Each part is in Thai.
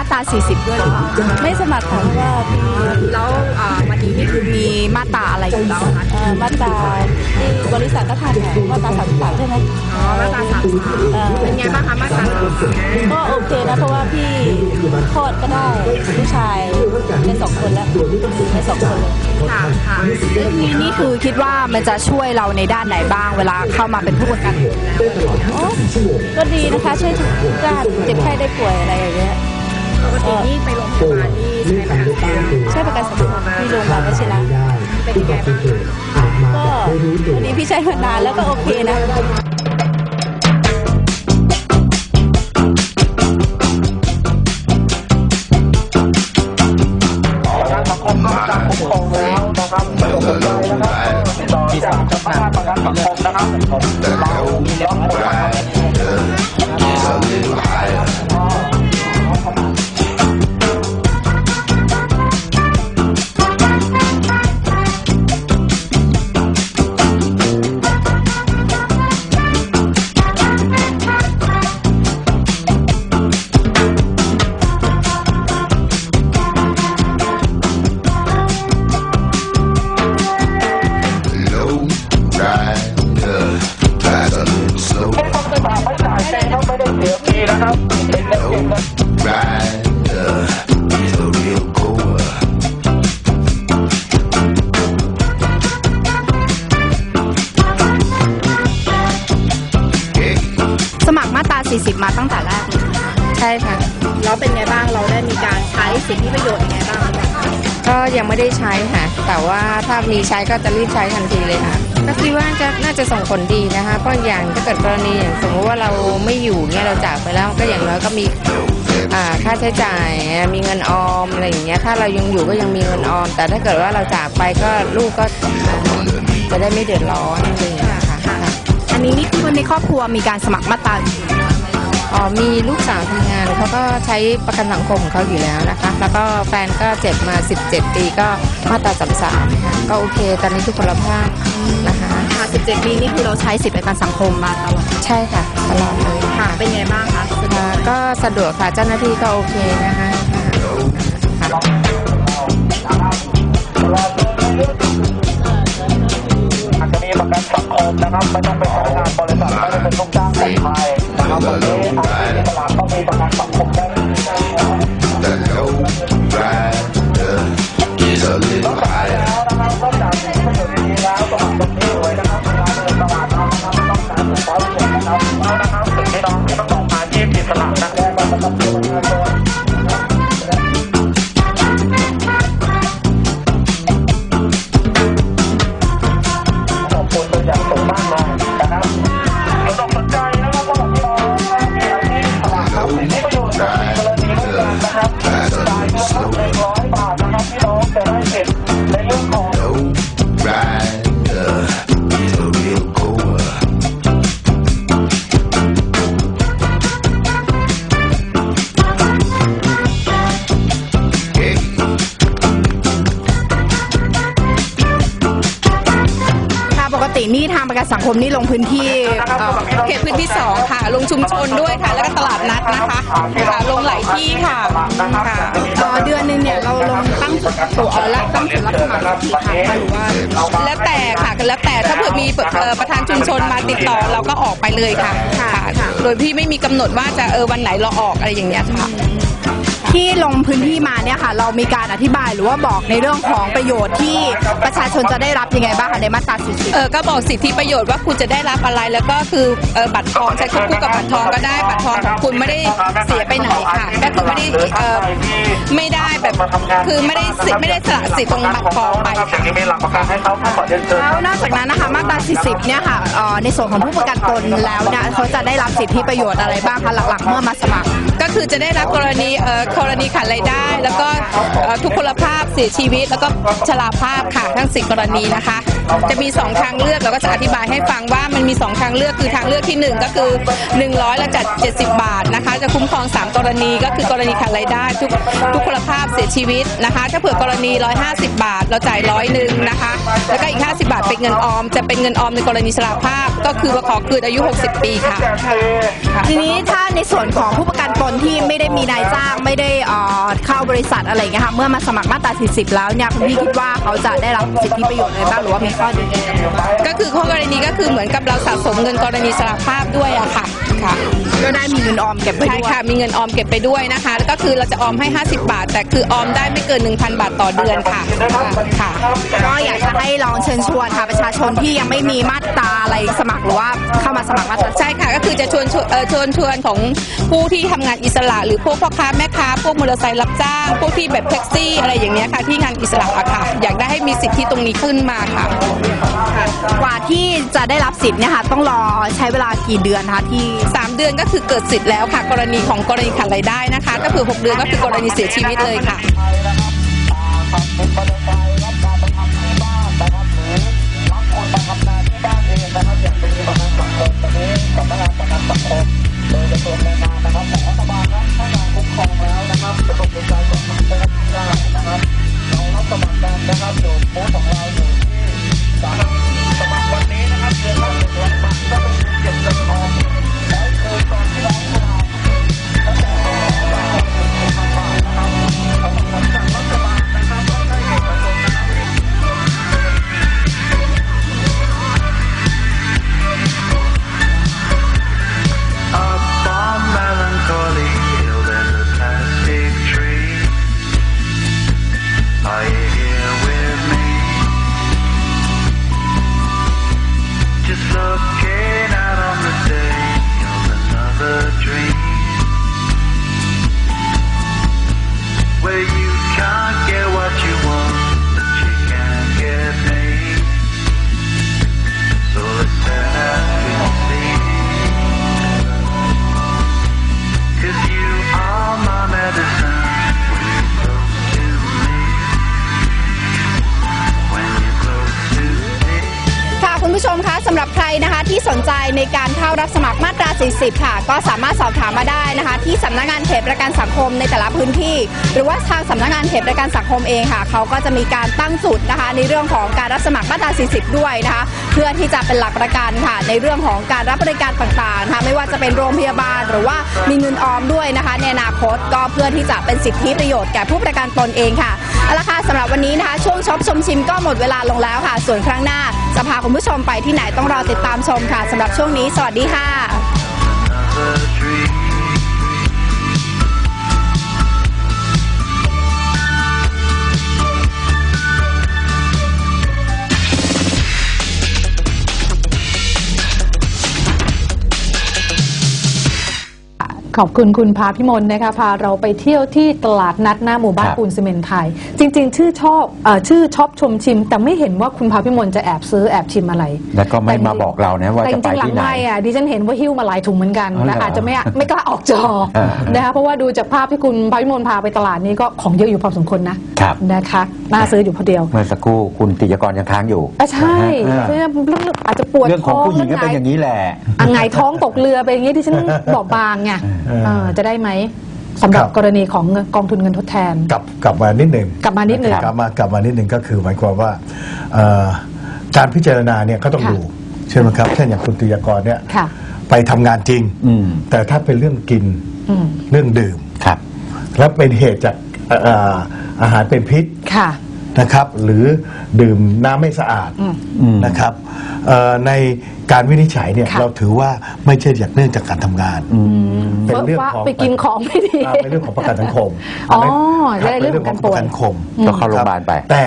มาตรา 40 ด้วยหรือเปล่าไม่สมัครค่ะเพราะว่าพี่แล้วอ่าวันนี้นี่คือมีมาตราอะไรอยู่แล้วคะเอ่อมาตราที่บริษัทก็ทำค่ะมาตราสามสิบสามใช่ไหมอ๋อมาตรา33เอ่อเป็นไงบ้างคะมาตรา33ก็โอเคนะเพราะว่าพี่คลอดก็ได้ผู้ชายได้สองคนแล้วได้สองคนเลยค่ะค่ะเรื่องนี้นี่คือคิดว่ามันจะช่วยเราในด้านไหนบ้างเวลาเข้ามาเป็นผู้ประกันตนแล้ว โอ้ก็ดีนะคะช่วยทุกด้านเจ็บไข้ได้ป่วยอะไรอย่างเงี้ย ปกตินี่ไปโรงพยาบาลนี่ใช้ประกันสังคมช่วยประกันสังคมที่โรงพยาบาลวชิระเป็นยังไงบ้างคะก็วันนี้พี่ใช้มานานแล้วก็โอเคนะประกันสังคมนอกจากคุ้มครองแล้วนะครับ ได้ใช้ค่ะ แต่ว่าถ้ามีใช้ก็จะรีบใช้ทันทีเลยค่ะก็คิดว่าจะน่าจะส่งผลดีนะคะก็อย่างถ้าเกิดกรณีอย่างสมมติว่าเราไม่อยู่เนี่ยเราจากไปแล้วก็อย่างน้อยก็มีค่าใช้จ่ายมีเงินออมอะไรอย่างเงี้ยถ้าเรายังอยู่ก็ยังมีเงินออม แต่ถ้าเกิดว่าเราจากไปก็ลูกก็จะได้ไม่เดือดร้อนอะไรอย่างเงี้ยค่ะค่ะอันนี้นี่คือคนในครอบครัวมีการสมัครมาตรา อ๋อมีลูกสาวทำงานเขาก็ใช้ประกันสังคมของเขาอยู่แล้วนะคะ แล้วก็แฟนก็เจ็บมา 17 ปีก็มาตราสามสามค่ะก็โอเค ตอนนี้ทุกพลภาพนะคะค่ะ17 ปีนี่คือเราใช้สิทธิประกันสังคมมาตลอดใช่ค่ะตลอดเลยค่ะ เป็นไงบ้างคะค่ะก็สะดวกค่ะเจ้าหน้าที่ก็โอเคนะคะค่ะอาจจะมีประกันสังคมนะครับไม่ต้องเป็นพนักงานบริษัทไม่ได้เป็นลูกจ้างของใคร the low rider is a little higher. ประกันสังคมนี่ลงพื้นที่เอ่อเขตพื้นที่2ค่ะ ลงชุมชนด้วยค่ะ แล้วก็ตลาดนัดนะคะค่ะลงหลายที่ค่ะค่ะต่อเดือนหนึ่งเนี่ยเราลงตั้งตัวและตั้งจุดรับสมัครกี่ครั้งคะหรือว่าแล้วแต่ค่ะแล้วแต่ถ้าเผื่อมีเอ่อประธานชุมชนมาติดต่อเราก็ออกไปเลยค่ะค่ะ โดยพี่ไม่มีกำหนดว่าจะเออวันไหนเราออกอะไรอย่างเงี้ยค่ะ ที่ลงพื้นที่มาเนี่ยค่ะ เรามีการอธิบายหรือว่าบอกในเรื่องของประโยชน์ที่ประชาชนจะได้รับยังไงบ้างคะในมาตรา40เออก็บอกสิทธิประโยชน์ว่าคุณจะได้รับอะไรแล้วก็คือเออบัตรทองใช้ควบคู่กับบัตรทองก็ได้บัตรทองของคุณไม่ได้เสียไปไหนค่ะก็คือไม่ได้เออไม่ได้แบบคือไม่ได้สิไม่ได้สละสิทธิ์ตรงบัตรทองไปสิ่งค่ะที่มีหลักประกันให้เขาขอเรียนเชิญ แล้วนอกจากนั้นนะคะมาตรา 40 เนี่ยค่ะเอ่อในส่วนของผู้ประกันตนแล้วเนี่ยเขาจะได้รับสิทธิประโยชน์อะไรบ้างคะหลักๆ เมื่อมาสมัคร ก็คือจะได้รับกรณีเอ่อกรณีขาดรายได้ แล้วก็เอ่อทุกพลภาพเสียชีวิต แล้วก็ชราภาพค่ะทั้งสิกรณีนะคะ จะมี 2 ทางเลือกเราก็จะอธิบายให้ฟังว่ามันมี 2 ทางเลือกคือทางเลือกที่ 1 ก็คือ 100และจัด 70 บาทนะคะ จะคุ้มครอง 3 กรณีก็คือกรณีขาดรายได้ทุกทุกพลภาพเสียชีวิตนะคะ ถ้าเผื่อกรณี 150 บาท เราจ่ายร้อยหนึ่งนะคะ แล้วก็อีก 50 บาทเป็นเงินออม จะเป็นเงินออมในกรณีชราภาพ ก็คือว่าขอคืนอายุ 60 ปีค่ะ ทีนี้ถ้าในส่วนของผู้ประกันตนนที่ไม่ได้มีนายจ้างไม่ได้เอ่อเข้าบริษัทอะไรอย่างเงี้ยค่ะเมื่อมาสมัครมาตรา 40 แล้วเนี่ยคุณพี่คิดว่าเขาจะได้รับสิทธิประโยชน์อะไรบ้างหรือว่ามีข้อดีอะไรบ้าง ก็คือข้อกรณีก็คือเหมือนกับเราสะสมเงินกรณีสลากภาพด้วยอะค่ะ ค่ะ ก็ได้มีเงินออมเก็บไว้ใช่ด้วย ค่ะ มีเงินออมเก็บไปด้วยนะคะ แล้วก็คือเราจะออมให้ 50 บาท แต่คือออมได้ไม่เกิน 1,000 บาทต่อเดือนค่ะ ค่ะ ก็อยากจะให้ลองเชิญชวนค่ะ ประชาชนที่ยังไม่มีมาตราอะไรสมัครหรือว่าเข้ามาสมัครมาตรา ใช่ค่ะ ก็คือจะชวนชวนเอ่อชวนชวนของผู้ที่ทำงานอิสระ หรือพวกพ่อค้าแม่ค้า พวกมอเตอร์ไซค์รับจ้าง พวกที่แบบแท็กซี่อะไรอย่างเงี้ยค่ะ ที่งานอิสระอะค่ะ อยากได้ให้มีสิทธิตรงนี้ขึ้นมาค่ะ กว่าที่จะได้รับสิทธิ์เนี่ยค่ะ ต้องรอใช้เวลากี่เดือนคะที่3 เดือนก็คือเกิดสิทธิ์แล้วค่ะ กรณีของกรณีขาดรายได้นะคะ ก็คือ 6 เดือนก็คือกรณีเสียชีวิตเลยค่ะ เข้ารับสมัครมาตรา 40 ค่ะ ก็สามารถสอบถามมาได้นะคะ ที่สำนักงานเขตประกันสังคมในแต่ละพื้นที่ หรือว่าทางสำนักงานเขตประกันสังคมเองค่ะเขาก็จะมีการตั้งจุดนะคะ ในเรื่องของการรับสมัครมาตรา 40 ด้วยนะคะ เพื่อที่จะเป็นหลักประกันค่ะ ในเรื่องของการรับบริการต่างๆนะคะไม่ว่าจะเป็นโรงพยาบาล หรือว่ามีเงินออมด้วยนะคะ ในอนาคตก็เพื่อที่จะเป็นสิทธิประโยชน์แก่ผู้ประกันตนเองค่ะเอาละค่ะสำหรับวันนี้นะคะ ช่วงช็อปชมชิมก็หมดเวลาลงแล้วค่ะ ส่วนครั้งหน้าจะพาคุณผู้ชมไปที่ไหนต้องรอติดตามชมค่ะสำหรับช่วงนี้สวัสดีวัสดีค่ะ ขอบคุณคุณพาพิมลนะคะพาเราไปเที่ยวที่ตลาดนัดหน้าหมู่บ้านครับ ปูนซีเมนต์ไทย จริง ๆ ชื่อชอบเออชื่อชอบชมชิม แต่ไม่เห็นว่าคุณพาพิมลจะแอบซื้อแอบชิมอะไรแล้วก็ไม่มาบอกเรานะว่าแต่จะจไปริงๆหลัที่งไหน ไม่อะดิฉันเห็นว่าหิ้วมาหลายถุงเหมือนกันอ๋อเหรอและอาจจะไม่ไม่กล้าออกจออ่านะคะเพราะว่าดูจากภาพที่คุณพาพิมลพาไปตลาดนี้ก็ของเยอะอยู่พอสมควรนะครับ นะคะน่าซื้ออยู่พอเดียวเมื่อสักครู่คุณติยกรยังค้างอยู่อะใช่นะฮะเรื่องอาจจะปวดเรื่องของผู้หญิงก็เป็นอย่างนี้นี้แหละอะไงายท้องตกเรือไปอย่างนี้ที่ฉันบอกบางไงเออจะได้ไหมสำหรับครับ กรณีของกองทุนเงินทดแทน กลับกลับมานิดหนึ่งกลับมานิดหนึ่งกลับมากลับมานิดหนึ่งก็คือหมายความว่าเอ่อการพิจารณาเนี่ยก็ต้องค่ะดูใช่ไหมครับเช่นอย่างคุณติยากรเนี่ยค่ะไปทำงานจริงอืม แต่ถ้าเป็นเรื่องกินอืม เรื่องดื่ม ครับ แล้วเป็นเหตุจากเอ่อเอ่ออาหารเป็นพิษค่ะ นะครับ หรือดื่มน้ำไม่สะอาดอืมอืมนะครับเอ่อในการวินิจฉัยเนี่ยค่ะ เราถือว่าไม่ใช่จากเนื่องจากการทำงานเป็นเรื่องของไปกินของไม่ดี อ่าเป็นเรื่องของประกันสังคมอ๋อคบได้เรื่องของการปป่วยระกันสังคมก็เข้าโรงพยาบาลไป แต่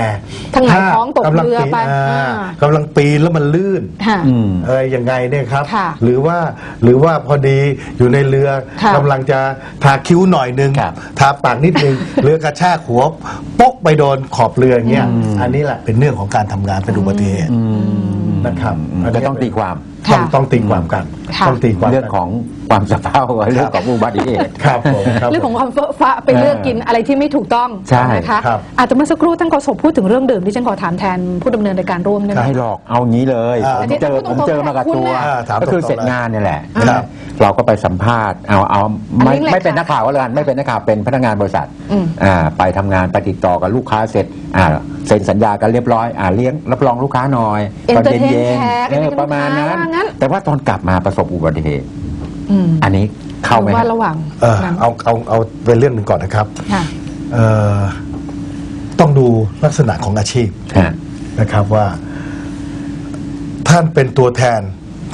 ทั้งหงายท้องตกำลัเรือไปปีนอ่ากำลังปีนแล้วมันลื่น ค่ะ อืมอะไรยังไงเนี่ยครับ ค่ะหรือว่าหรือว่าพอดีอยู่ในเรือค่ะกำลังจะทาคิ้วหน่อยนึงครับทาปากนิดนึง เรือกระชากหัวปกไปโดนขอบเรืออย่างเงี้ยอันนี้แหละเป็นเรื่องของการทำงานเป็นอุบัติเหตุ นะครับอืมก็ต้องตีความ ต้องค่ะต้องตีความกันค่ะต้องตีความกันเรื่องของความสะเพร่าเรื่องของอุบัติเหตุครับผมครับเรื่องของความเฟ้อฟ้าไปเลือกกินอะไรที่ไม่ถูกต้องใช่นะคะครับอาจจะเมื่อสักครู่ท่านโฆษกพูดถึงเรื่องดื่มที่ฉันขอถามแทนผู้ดำเนินรายการร่วมได้ไหมไม่หรอกเอางี้เลยอ่าผมเจออันนี้ผมเจอมากับคุณตัวน่ะอ่าถามก็คือตรงๆเสร็จงานเนี่ยแหละครับเราก็ไปสัมภาษณ์เอาเอาไม่อันนี้แหละไม่เป็นค่ะนักข่าวก็แล้วกันไม่เป็นนักข่าวเป็นพนักงานบริษัทอืมอ่าไปทำงานไปติดต่อกับลูกค้าเสร็จอ่าเซ็นสัญญากันเรียบร้อยอ่าเลี้ยงรับรองลูกค้าหน่อยตอนเย็น Entertain เย็นแขกเออประมาณนั้นว่างั้น แต่ว่าตอนกลับมาประสบอุบัติเหตุอืมอันนี้เข้าไหมรือว่าระหว่างเออนั้นเอาเอาเอาเป็นเรื่องหนึ่งก่อนนะครับค่ะเอ่อต้องดูลักษณะของอาชีพฮะนะครับว่า ท่านเป็นตัวแทน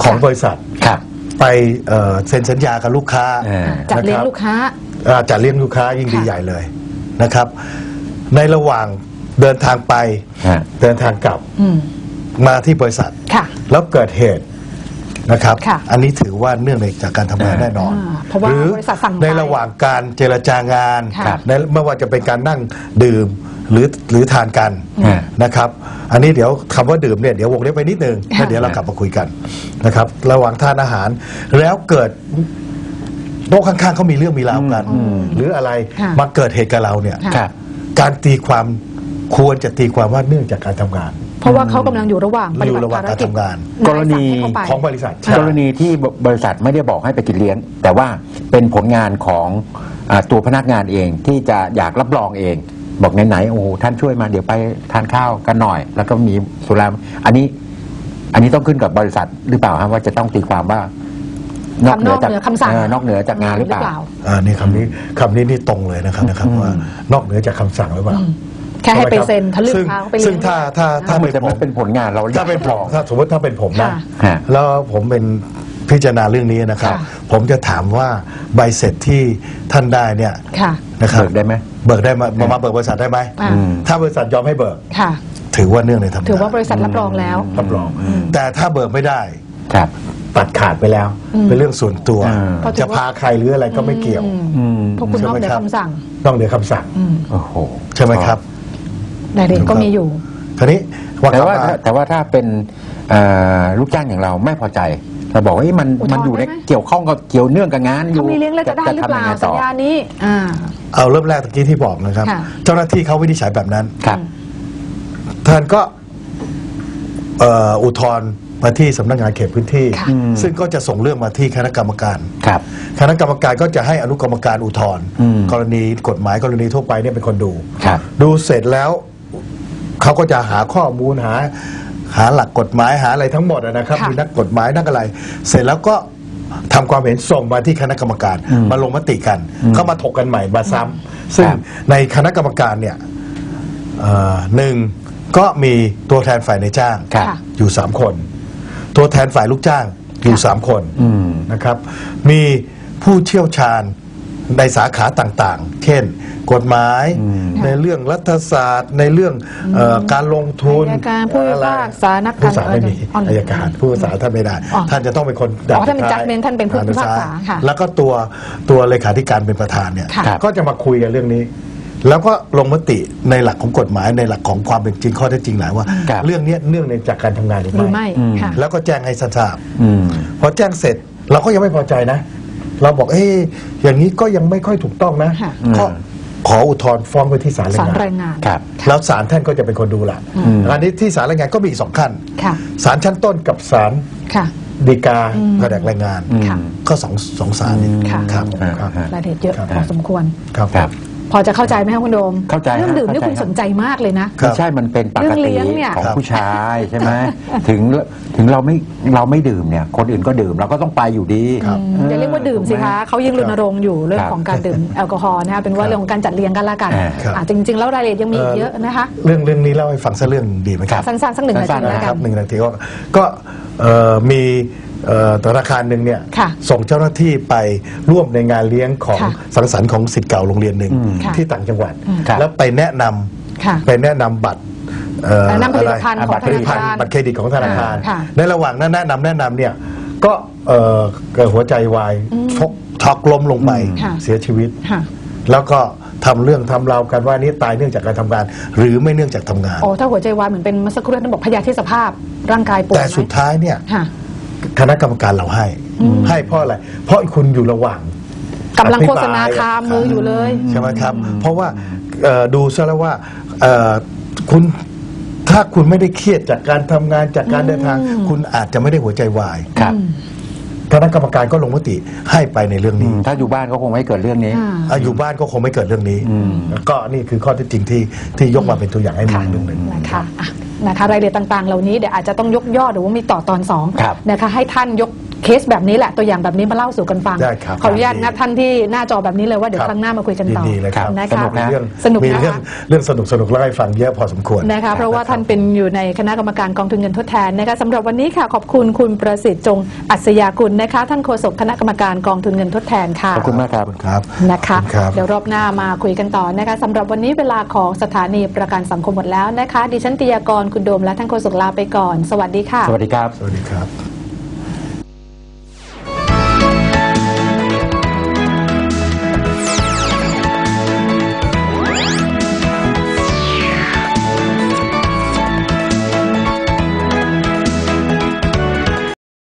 ของบริษัทครับไปเอ่อเซ็นสัญญากับลูกค้าเออจัดเลี้ยงนะครับลูกค้าอ่าจัดเลี้ยงลูกค้ายิ่งดีค่ะใหญ่เลยนะครับ ในระหว่างเดินทางไปฮะเดินทางกลับอืมมาที่บริษัทค่ะแล้วเกิดเหตุ นะครับ ค่ะอันนี้ถือว่าเนื่องในจากการทำงานแน่นอนอ่าเพราะว่าหรือบริษัทสั่งไปในระหว่างการเจรจางานค่ะในไม่ว่าจะเป็นการนั่งดื่มหรือหรือทานกันฮะนะครับ อันนี้เดี๋ยวคำว่าดื่มเนี่ยเดี๋ยววงเล็บไปนิดนึงแล้วเดี๋ยวเรากลับมาคุยกันนะครับ ระหว่างทานอาหาร แล้วเกิดโต๊ะข้างๆเขามีเรื่องมีราวกัน หรืออะไรค่ะ มาเกิดเหตุกับเราเนี่ย ค่ะครับการตีความควรจะตีความว่าเนื่องจากการทำงาน เพราะว่าเขากำลังอยู่ระหว่างปฏิอยู่บัติระหว่างภารการกิจทำงานกรณีนายสั่งให้เขาไปของบริษัท กรณีที่บริษัทไม่ได้บอกให้ไปกินเลี้ยง แต่ว่าเป็นผลงานของอาตัวพนักงานเองที่จะอยากรับรองเอง บอกไหนๆโอ้โหท่านช่วยมาเดี๋ยวไปทานข้าวกันหน่อย แล้วก็มีสุราอันนี้อันนี้ต้องขึ้นกับบริษัทหรือเปล่าครับว่าจะต้องตีความว่าทำนอกเหนือคำสั่งเนอกเหนือจากงานหรือเปล่าอ่านี่คำนี้คำนี้นี่ตรงเลยนะครับนะครับว่านอกเหนือจากคำสั่งหรือเปล่า แค่ให้ไปช่หมรับเซ็นทะลึ่งซึ่งพาเขาไปเลี้ยงซึ่งถ้าถ้าถ้าถ้าเป็นแต่ผมันมเป็นผลงานเราถ้าเป็นผมถ้าสมมติถ้าเป็นผมนะ ค่ะฮะ แล้วผมเป็นพิจารณาเรื่องนี้นะครับ ค่ะผมจะถามว่าใบเสร็จที่ท่านได้เนี่ยค่ะนะครับเบิกได้ไหม เบิกได้มามามาเบิกบริษัทได้ไหมอ่าอืมถ้าบริษัทยอมให้เบิก ค่ะ ถือว่าเนื่องในทำงานถือว่าบริษัทรับรองแล้ว รับรอง แต่ถ้าเบิกไม่ได้ ครับ ตัดขาดไปแล้ว อืมเป็นเรื่องส่วนตัว อ่า เพราะถือจะว่า พาใครหรืออะไรก็ไม่เกี่ยวอืมอืมเพราะคุณนอกเหนือใช่ไหมครับคำสั่ง ต้องเหนือคำสั่งอืมโอ้โห ใช่ไหมครับ รายละเอียดก็มีอยู่คราวนี้ว่าแต่ว่ากลับมาแต่ว่าถ้าเป็นเอ่อลูกจ้างอย่างเราไม่พอใจเราบอกว่าเอ้ยมันอุทธรณ์มันอยู่ในได้ไหมเกี่ยวข้องกับเกี่ยวเนื่องกับงานอยู่เขามีเลี้ยงแล้วจะได้หรือเปล่าทำยังไงสัต่ญอญานี้อ่าเอาเริ่มแรกตะกี้ที่บอกนะครับค่ะเจ้าหน้าที่เขาวินิจฉัยแบบนั้นครับท่านก็เอ่ออุทธรณ์มาที่สำนักงานเขตพื้นที่ค่ะซึ่งก็จะส่งเรื่องมาที่คณะกรรมการครับคณะกรรมการก็จะให้อนุกรรมการอุทธรณ์อืมกรณีกฎหมายกรณีทั่วไปเนี่ยเป็นคนดูครับดูเสร็จแล้ว เขาก็จะหาข้อมูลหา หาหลักกฎหมายหาอะไรทั้งหมดอะนะครับค่ะ มีนักกฎหมายนักอะไร เสร็จแล้วก็ทำความเห็นส่งมาที่คณะกรรมการอืมมาลงมติกันเข้ามาถกกันใหม่มาซ้ำซึ่งครับ ในคณะกรรมการเนี่ยเอ่อหนึ่งก็มีตัวแทนฝ่ายในายจ้าง ครับ ค่ะ อยู่สามคน ตัวแทนฝ่ายลูกจ้างอยู่สามคนอืมนะครับ มีผู้เชี่ยวชาญในสาขาต่างๆ เช่น กฎหมายอืมในเรื่องรัฐศาสตร์ ในเรื่องเออการลงทุนอัยการผู้พิพากษานักการผู้ษาไม่มีอ๋ออายการผู้พิพากษาท่านไม่ได้อ๋อท่านจะต้องเป็นคนอ๋อท่านเป็นสุดท้ย judgment ท่านเป็นผู้พิพากษาค่ะแล้วก็ตัวตัวเลขาธิการเป็นประธานเนี่ยค่ะก็จะมาคุยกันเรื่องนี้แล้วก็ลงมติในหลักของกฎหมายในหลักของความเป็นจริงข้อเท็จจริงหลายว่าครับเรื่องเนี้ยเนื่องในจากการทำงานหรือหรือไม่ไม่อืมค่ะแล้วก็แจ้งให้ทราบอืมพอแจ้งเสร็จเราก็ยังไม่พอใจนะ เราบอกเอ้ยอย่างนี้ก็ยังไม่ค่อยถูกต้องนะค่ะก็ ขออุทธรณ์ฟ้องไปที่ศาลแรงสารงาน แรงงาน ครับ แล้วศาลท่านก็จะเป็นคนดูละอืมอันนี้ที่ศาลแรงงานก็มีอีกสองขั้นค่ะ ศาลชั้นต้นกับศาลค่ะ ฎีกาอืมแผนกแรงงาน ค่ะ ก็สองสองศาลนี่ค่ะ ครับอืมครับฮะรายละเอียดเยอะครับพอสมควร ครับ ครับ พอจะเข้าใจไหมครับคุณโดมเข้าใจเรื่องฮะดื่มนี่เข้าใจคุณครับสนใจมากเลยนะ ครับ ไม่ใช่มันเป็นปกเรื่องติเลี้ยงเนี่ย ของครับผู้ชายใช่ไหมถึงถึงเราไม่เราไม่ดื่มเนี่ย คนอื่นก็ดื่มเราก็ต้องไปอยู่ดีครับอย่าเรียกว่าดื่มสิคะเขายิ่งรณรงค์อยู่เรื่องครับของการดื่มแอลกอฮอล์นะคะเป็นว่าเรื่องของการจัดเลี้ยงกันละกันอ่าครับ อะจริง ๆ แล้วรายละเอียดยังมีอีกเยอะนะคะเรื่องเรื่องนี้เล่าให้ฟังสักเรื่องดีไหมครับ สั้นๆสักหนึ่งนาสั้ทีนๆแล้วนะคกัรัน บหนึ่งนาทีก็ก็เอ่อมีเอ่อ ธนาคารหนึ่งเนี่ยค่ะส่งเจ้าหน้าที่ไปร่วมในงานเลี้ยงของค่ะสังสรรค์ของสิทธิ์เก่าโรงเรียนหนึ่งอืมค่ะที่ต่างจังหวัดอืมครับแล้วไปแนะนำค่ะไปแนะนำบัตรเอ่อแนะนำผลิตภัณฑ์ะไรของบัตรผลิตภัณฑ์ธนาคารบัตรเครดิตของธนาคารค่ะในระหว่างนั้นแนะนำแนะนำเนี่ยก็เอ่อเกิดหัวใจวายชกช็อกล้มลงไปค่ะเสียชีวิตค่ะแล้วก็ทำเรื่องทำราวกันว่านี่ตายเนื่องจากการทำงาน หรือไม่เนื่องจากทำงานโอ้ถ้าหัวใจวายเหมือนเป็นเมื่อสักครู่ท่านบอกพยาธิสภาพร่างกายป่วยแต่ไหมสุดท้ายเนี่ย ค่ะคณะกรรมการเราให้ ให้เพราะอะไร เพราะคุณอยู่ระหว่างกำลังอภิโฆปรยษณาคามืออยู่เลยใช่ไหมครับ เพราะว่าเอ่อดูซะแล้วว่าเอ่อคุณถ้าคุณไม่ได้เครียดจากการทำงานจากการเดินทาง คุณอาจจะไม่ได้หัวใจวายครับค ณะกรรมการก็ลงมติให้ไปในเรื่องอืนี้มถ้าอยู่บ้านก็คงไม่เกิดเรื่องนี้ อ่าอะอยู่บ้านก็คงไม่เกิดเรื่องนี้ อืมแล้วก็นี่คือข้อเท็จจริงที่ที่ยกมาเป็นตัวอย่างให้ดูค่ะเรื่องหนึ่ง นะคะอะนะคะรายละเอียดต่างๆ เหล่านี้เดี๋ยวอาจจะต้องยกย่อหรือว่ามีต่อตอนสองครับนะคะให้ท่านยก เคสแบบนี้แหละตัวอย่างแบบนี้มาเล่าสู่กันฟัง ได้ครับขออนุญาตดีนะท่านที่หน้าจอแบบนี้เลยว่าเดี๋ยวครับ ครั้งหน้ามาคุยกันต่อยินดีเลยครับนะสคะนุกนะมีเรื่องสนุกมีนะเรื่องคะ เรื่องสนุกสนุกๆเล่าให้ฟังเยอะพอสมควร นะคะเพราะว่าท่านเป็นอยู่ในคณะกรรมการกองทุนเงินทดแทนนะคะสำหรับวันนี้ค่ะขอบคุณคุณประสิทธิ์จงอัศยากุลนะคะท่านโฆษกคณะกรรมการกองทุนเงินทดแทนค่ะขอบคุณมากครับ ครับ นะคะขอบณครับ เดี๋ยวรอบหน้ามาคุยกันต่อนะคะสำหรับวันนี้เวลาของสถานีประกันสังคมหมดแล้วนะคะ ดิฉันติยากรคุณโดมและท่านโฆษกลาไปก่อน สวัสดีค่ะ สวัสดีครับ สวัสดีครับ